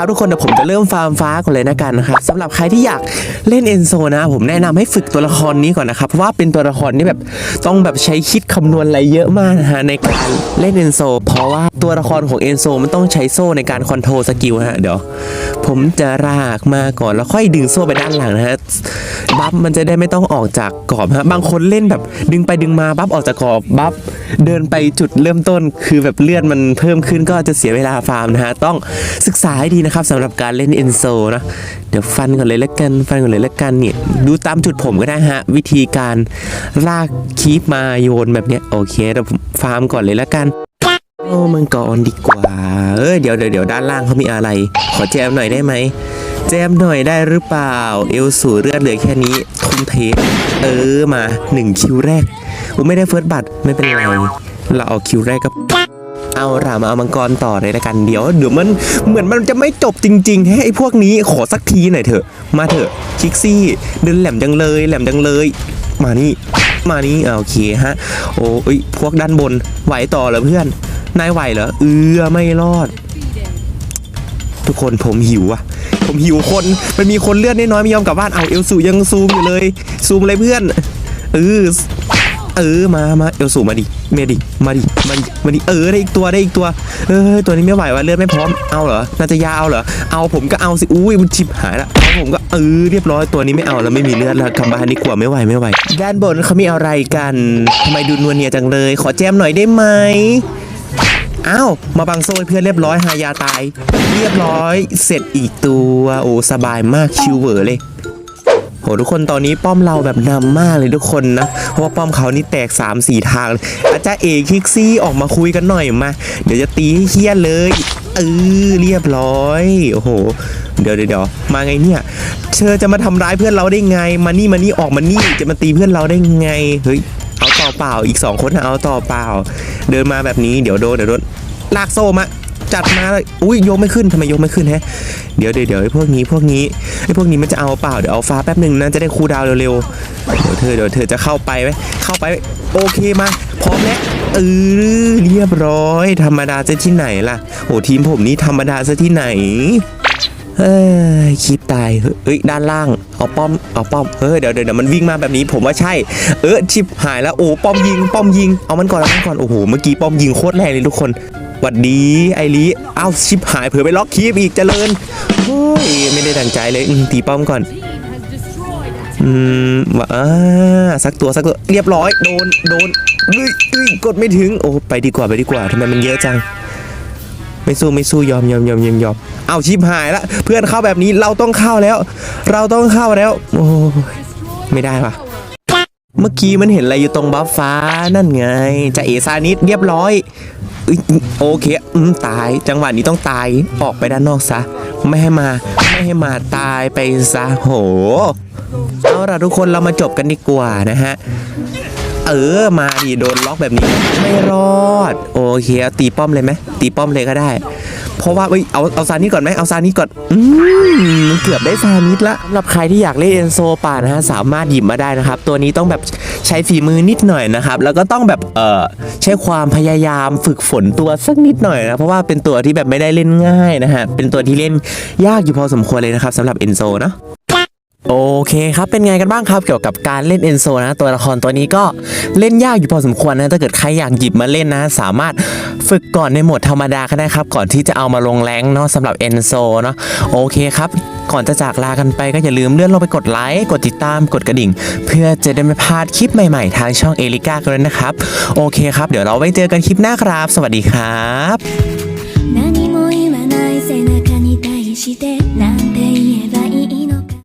ครับทุกคนเดี๋ยวผมจะเริ่มฟาร์มฟ้าก่อนเลยนะกันนะครับสำหรับใครที่อยากเล่นเอนโซนะผมแนะนำให้ฝึกตัวละครนี้ก่อนนะครับเพราะว่าเป็นตัวละครที่แบบต้องแบบใช้คิดคำนวณอะไรเยอะมากนะฮะในการเล่นเอนโซเพราะว่าตัวละครของเอนโซมันต้องใช้โซ่ในการคอนโทรลสกิลฮะเดี๋ยวผมจะรากมาก่อนแล้วค่อยดึงโซ่ไปด้านหลังนะฮะ บัฟมันจะได้ไม่ต้องออกจากกรอบฮะบางคนเล่นแบบดึงไปดึงมาบัฟออกจากกรอบบัฟเดินไปจุดเริ่มต้น คือแบบเลือดมันเพิ่มขึ้นก็จะเสียเวลาฟาร์มนะฮะต้องศึกษาให้ดีนะครับสำหรับการเล่นเอนโซนะเดี๋ยวฟันก่อนเลยละกันฟันก่อนเลยละกันเนี่ยดูตามจุดผมก็ได้ฮะวิธีการลากคีปมาโยนแบบเนี้ยโอเคเดี๋ยวฟาร์มก่อนเลยละกันโอ้มังกรดีกว่า เอ้ยเดี๋ยวเดี๋ยวเดี๋ยวด้านล่างเขามีอะไร ขอแจมหน่อยได้ไหม แจมหน่อยได้หรือเปล่า เอลสูเลือดเหลือแค่นี้ ทุ่มเท เออมาหนึ่งคิวแรกผมไม่ได้เฟิร์สบัตรไม่เป็นไร เราเอาคิวแรกก็เอาล่ะมาเอามังกรต่อเลยละกันเดี๋ยวเดี๋ยวมันเหมือนมันจะไม่จบจริงๆให้ไอ้พวกนี้ขอสักทีหน่อยเถอะ มาเถอะคิกซี่ เดินแหลมจังเลยแหลมจังเลย มานี่ มานี่อ่าโอเคฮะ โอ้ยพวกด้านบนไหวต่อเหรอเพื่อนนายไหวเหรอเออไม่รอด ทุกคนผมหิวอะ ผมหิวคน มันมีคนเลือดน้อยๆไม่ยอมกลับบ้านเอาเอลสูยังซูมอยู่เลย ซูมเลยเพื่อนเออเออมามาเอลสูมาดิเมดิมาดิมาดิมาดิเออได้อีกตัวได้อีกตัวเออตัวนี้ไม่ไหวว่ะเลือดไม่พร้อมเอาเหรอน่าจะยาเอาเหรอเอาผมก็เอาสิอุ้ยมันชิบหายละเอาผมก็เออเรียบร้อยตัวนี้ไม่เอาแล้วไม่มีเลือดแล้วกลับบ้านดีกว่าไม่ไหวไม่ไหวด้านบนเขามีอะไรกันทำไมดูนวลเนียจังเลย ขอแจมหน่อยได้ไหม อ้าว มาบังโซ่เพื่อนเรียบร้อยหายาตาย เรียบร้อย เสร็จอีกตัวโอ้สบายมากชิวเวอร์เลยโหทุกคนตอนนี้ป้อมเราแบบนำมากเลยทุกคนนะ เพราะว่าป้อมเขานี่แตก 3 4 ทาง อาจารย์เอกคิกซี่ออกมาคุยกันหน่อยมา เดี๋ยวจะตีให้เฮี้ยนเลยเออเรียบร้อย โอ้โหเดี๋ยวเดี๋ยวเดี๋ยวมาไงเนี่ย เธอจะมาทำร้ายเพื่อนเราได้ไง มานี่มานี่ออกมานี่จะมาตีเพื่อนเราได้ไง เฮ้ย เอาต่อเปล่าอีก 2 คนนะเอาต่อเปล่า เดินมาแบบนี้เดี๋ยวโดนเดี๋ยวโดนลากโซ่มาจัดมาเลยอุ้ยโยกไม่ขึ้นทำไมโยกไม่ขึ้นแฮะเดี๋ยวเดี๋ยวเดี๋ยวไอ้พวกนี้พวกนี้ไอ้พวกนี้มันจะเอาเปล่าเดี๋ยวเอาฟ้าแป๊บหนึ่งนะจะได้คูดาวเร็วๆเดี๋ยวเธอเดี๋ยวเธอจะเข้าไปไหมเข้าไปโอเคมาพร้อมแล้วเออเรียบร้อย ธรรมดาจะที่ไหนล่ะโอ้ทีมผมนี้ธรรมดาซะที่ไหนเอ้ยคลิปตายเฮ้ยด้านล่าง เอาป้อมเอาป้อมเฮ้ยเดี๋ยวเดี๋ยวมันวิ่งมาแบบนี้ผมว่าใช่ เออชิปหายแล้วโอ้ป้อมยิงป้อมยิงเอามันก่อนเอามันก่อนโอ้โหเมื่อกี้ป้อมยิงโคตรแรงเลยทุกคนหวัดดีไอรีอ้าวชิปหายเผื่อไปล็อกคลิปอีกเจริญเฮ้ยไม่ได้ดังใจเลยตีป้อมก่อนอืมว่าสักตัวสักตัวเรียบร้อยโดนโดนเฮ้ยเฮ้ยกดไม่ถึงโอ้ไปดีกว่าไปดีกว่าทำไมมันเยอะจัง ไม่สู้ไม่สู้ยอมยอมยอมยอมยอมเอาชิปหายละเพื่อนเข้าแบบนี้เราต้องเข้าแล้ว เราต้องเข้าแล้วโอ้ยไม่ได้ปะเมื่อกี้มันเห็นอะไรอยู่ตรงบัฟฟ้านั่นไงจะเอซานิดเรียบร้อยอุ๊ยโอเคอืมตาย จังหวะนี้ต้องตายออกไปด้านนอกซะ ไม่ให้มา ไม่ให้มาตายไปซะโหเอาล่ะทุกคนเรามาจบกันดีกว่านะฮะ เออมาดิโดนล็อกแบบนี้ ไม่รอด โอเคเอาตีป้อมเลยไหมตีป้อมเลยก็ได้ เพราะว่าเอ้ยเอาเอาซานิก่อนไหมเอาซานิก่อนอืมเกือบได้ซานิละสำหรับใครที่อยากเล่นเอนโซป่านะฮะสามารถหยิบมาได้นะครับ ตัวนี้ต้องแบบใช้ฝีมือนิดหน่อยนะครับ แล้วก็ต้องแบบเออใช้ความพยายามฝึกฝนตัวสักนิดหน่อยนะเพราะว่าเป็นตัวที่แบบไม่ได้เล่นง่ายนะฮะเป็นตัวที่เล่นยากอยู่พอสมควรเลยนะครับสำหรับเอนโซเนาะ โอเคครับ เป็นไงกันบ้างครับเกี่ยวกับการเล่นเอนโซนะตัวละครตัวนี้ก็เล่นยากอยู่พอสมควรนะถ้าเกิดใครอยากหยิบมาเล่นนะ สามารถฝึกก่อนในโหมดธรรมดาก็ได้ครับ ก่อนที่จะเอามาลงแรงเนาะสำหรับเอนโซเนาะโอเคครับ ก่อนจะจากลากันไปก็อย่าลืมเลื่อนลงไปกดไลค์กดติดตามกดกระดิ่ง เพื่อจะได้ไม่พลาดคลิปใหม่ๆ ทางช่องเอลิก้ากันเลยนะครับโอเคครับเดี๋ยวเราไว้เจอกันคลิปหน้าครับ สวัสดีครับ